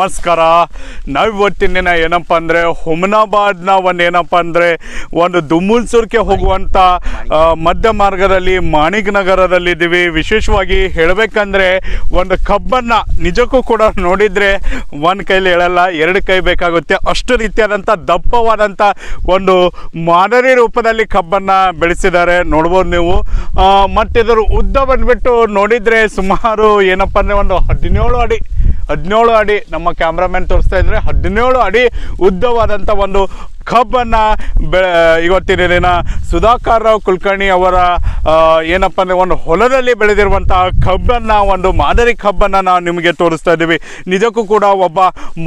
ನಮಸ್ಕಾರ. ನಾವು ಇವತ್ತಿನ ದಿನ ಏನಪ್ಪ ಅಂದರೆ ಹುಮನಾಬಾದ್ನ ಒಂದು ಏನಪ್ಪ ಅಂದರೆ ಒಂದು ದುಮ್ಮುಲ್ಸೂರ್ಗೆ ಹೋಗುವಂಥ ಮಧ್ಯ ಮಾರ್ಗದಲ್ಲಿ ಮಾಣಿಕ್ ನಗರದಲ್ಲಿ ಇದ್ದೀವಿ ವಿಶೇಷವಾಗಿ ಹೇಳಬೇಕಂದ್ರೆ ಒಂದು ಕಬ್ಬನ್ನು ನಿಜಕ್ಕೂ ಕೂಡ ನೋಡಿದರೆ ಒಂದು ಕೈಲಿ ಹೇಳಲ್ಲ ಎರಡು ಕೈ ಬೇಕಾಗುತ್ತೆ. ಅಷ್ಟು ರೀತಿಯಾದಂಥ ದಪ್ಪವಾದಂಥ ಒಂದು ಮಾದರಿ ರೂಪದಲ್ಲಿ ಕಬ್ಬನ್ನು ಬೆಳೆಸಿದ್ದಾರೆ. ನೋಡ್ಬೋದು ನೀವು. ಮತ್ತೆ ಮತ್ತು ಇದರ ಉದ್ದ ಬಂದ್ಬಿಟ್ಟು ನೋಡಿದರೆ ಸುಮಾರು ಏನಪ್ಪ ಅಂದರೆ ಒಂದು ಹದಿನೇಳು ಅಡಿ ಹದಿನೇಳು ಅಡಿ ನಮ್ಮ ಕ್ಯಾಮ್ರಾಮನ್ ತೋರಿಸ್ತಾ ಇದ್ರೆ ಹದಿನೇಳು ಅಡಿ ಉದ್ದವಾದಂಥ ಒಂದು ಕಬ್ಬನ್ನು ಬೆ ಇವತ್ತಿನ ದಿನ ಸುಧಾಕರ್ ರಾವ್ ಕುಲಕರ್ಣಿ ಅವರ ಏನಪ್ಪ ಅಂದರೆ ಒಂದು ಹೊಲದಲ್ಲಿ ಬೆಳೆದಿರುವಂಥ ಕಬ್ಬನ್ನು, ಒಂದು ಮಾದರಿ ಕಬ್ಬನ್ನು ನಾವು ನಿಮಗೆ ತೋರಿಸ್ತಾ ಇದ್ದೀವಿ. ನಿಜಕ್ಕೂ ಕೂಡ ಒಬ್ಬ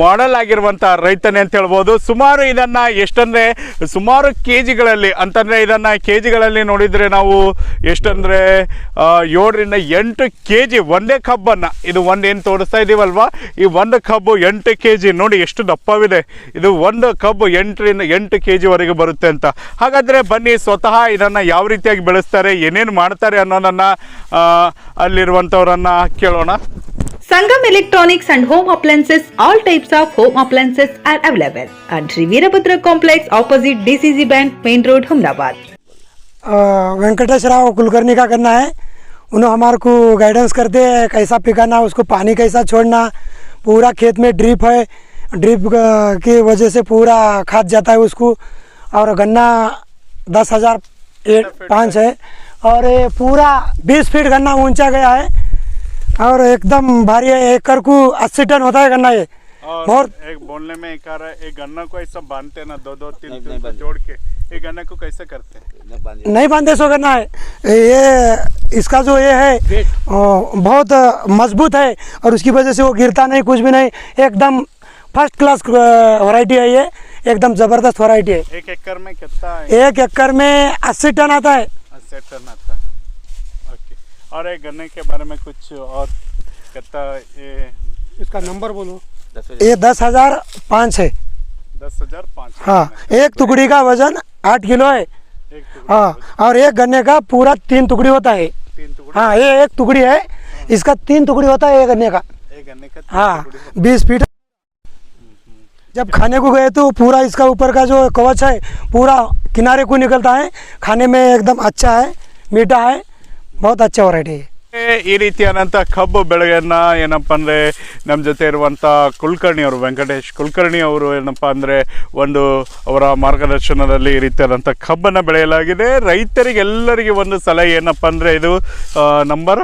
ಮಾಡೆಲ್ ಆಗಿರುವಂಥ ರೈತನೇ ಅಂತ ಹೇಳ್ಬೋದು. ಸುಮಾರು ಇದನ್ನು ಎಷ್ಟಂದರೆ, ಸುಮಾರು ಕೆ ಜಿಗಳಲ್ಲಿ ಅಂತಂದರೆ ಇದನ್ನು ಕೆ ಜಿಗಳಲ್ಲಿ ನೋಡಿದರೆ ನಾವು ಎಷ್ಟಂದರೆ ಏಳರಿಂದ ಎಂಟು ಕೆ ಜಿ ಒಂದೇ ಕಬ್ಬನ್ನು. ಇದು ಒಂದು ಏನು ತೋರಿಸ್ತಾ ಇದ್ದೀವಲ್ವಾ ಈ ಒಂದು ಕಬ್ಬು ಎಂಟು ಕೆ ಜಿ ನೋಡಿ ಎಷ್ಟು ದಪ್ಪವಿದೆ. ಇದು ಒಂದು ಕಬ್ಬು ಎಂಟರಿಂದ ಎಂಟು ಕೆ ಜಿವರೆಗೆ ಬರುತ್ತೆ ಅಂತ. ಹಾಗಾದರೆ ಬನ್ನಿ, ಸ್ವತಃ ಇದನ್ನು ಯಾವ ರೀತಿಯಾಗಿ ಬೆಳೆಸ್ತಾರೆ ಏನೇನು ಮಾಡ್ತಾರೆ ಅನ್ನೋದನ್ನು ಆ, ಅಲ್ಲಿರುವಂಥವ್ರನ್ನ ಕೇಳೋಣ Sangam Electronics and Home Appliances, all types of home appliances are available at Sri Veerabhadra Complex opposite DCC Bank, Main Road, Humnabad. अ, वेंकटेश राव कुलकर्णी का करना है उन्होंने हमारे को गाइडेंस करते हैं कैसा पिकाना उसको पानी कैसा छोड़ना पूरा खेत में ड्रिप है ड्रिप अ, की वजह से पूरा खाद जाता है उसको और गन्ना दस हज़ार एट पाँच है और ये पूरा बीस फीट गन्ना ऊँचा गया है। और एकदम भारी है एकड़ को अस्सी टन होता है गन्ना ये। बहुत एक बोलने में एक आ रहा है एक गन्ना को ऐसा बांधते ना दो दो तीन तीन को जोड़ के एक गन्ने को कैसे करते हैं? नहीं बांधे सो गन्ना है। ये इसका जो ये है बहुत मज़बूत है और उसकी वजह से वो गिरता नहीं कुछ भी नहीं। एकदम फ़र्स्ट क्लास वैरायटी है ये। एकदम ज़बरदस्त वैरायटी है। एक एकड़ में कितना है? एक एकड़ में अस्सी टन आता है। टन आता है ओके और एक गन्ने के बारे में कुछ और कितना ये इसका नंबर बोलो। दस ये दस हज़ार पाँच है दस हज़ार पाँच हाँ एक टुकड़ी का वज़न आठ किलो है। हाँ और एक गन्ने का पूरा तीन टुकड़ी होता है। तीन टुकड़ी? हाँ ये एक टुकड़ी है। इसका तीन टुकड़ी होता है एक गन्ने का। एक गन्ने का हाँ। बीस फीट जब खाने को गए तो पूरा इसका ऊपर का जो कवच है पूरा किनारे को निकलता है खाने में एकदम अच्छा है मीठा है बहुत अच्छा वैरायटी है ಏ, ಈ ರೀತಿಯಾದಂಥ ಕಬ್ಬು ಬೆಳೆಯನ್ನ ಏನಪ್ಪ ಅಂದರೆ ನಮ್ಮ ಜೊತೆ ಇರುವಂಥ ಕುಲಕರ್ಣಿ ಅವರು ವೆಂಕಟೇಶ್ ಕುಲಕರ್ಣಿ ಅವರು ಏನಪ್ಪ ಅಂದರೆ ಒಂದು ಅವರ ಮಾರ್ಗದರ್ಶನದಲ್ಲಿ ಈ ರೀತಿಯಾದಂಥ ಕಬ್ಬನ್ನು ಬೆಳೆಯಲಾಗಿದೆ ರೈತರಿಗೆ ಎಲ್ಲರಿಗೆ ಒಂದು ಸಲಹೆ ಏನಪ್ಪ ಅಂದರೆ ಇದು ನಂಬರ್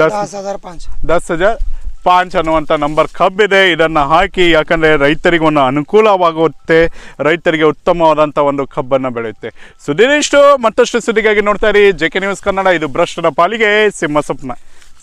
ದಸ್ दस हजार पाँच ದಸ್ ಹಜಾರ್ ಪಾಂಚ್ ಅನ್ನುವಂಥ ನಂಬರ್ ಕಬ್ಬಿದೆ ಇದನ್ನು ಹಾಕಿ, ಯಾಕಂದರೆ ರೈತರಿಗೆ ಒಂದು ಅನುಕೂಲವಾಗುತ್ತೆ. ರೈತರಿಗೆ ಉತ್ತಮವಾದಂಥ ಒಂದು ಕಬ್ಬನ್ನು ಬೆಳೆಯುತ್ತೆ. ಸುದ್ದಿನಿಷ್ಟು ಮತ್ತಷ್ಟು ಸುದ್ದಿಗಾಗಿ ನೋಡ್ತಾ ಇರಿ. ಜೆ ಕೆ ನ್ಯೂಸ್ ಕನ್ನಡ, ಇದು ಭ್ರಷ್ಟರ ಪಾಲಿಗೆ ಸಿಂಹ ಸ್ವಪ್ನ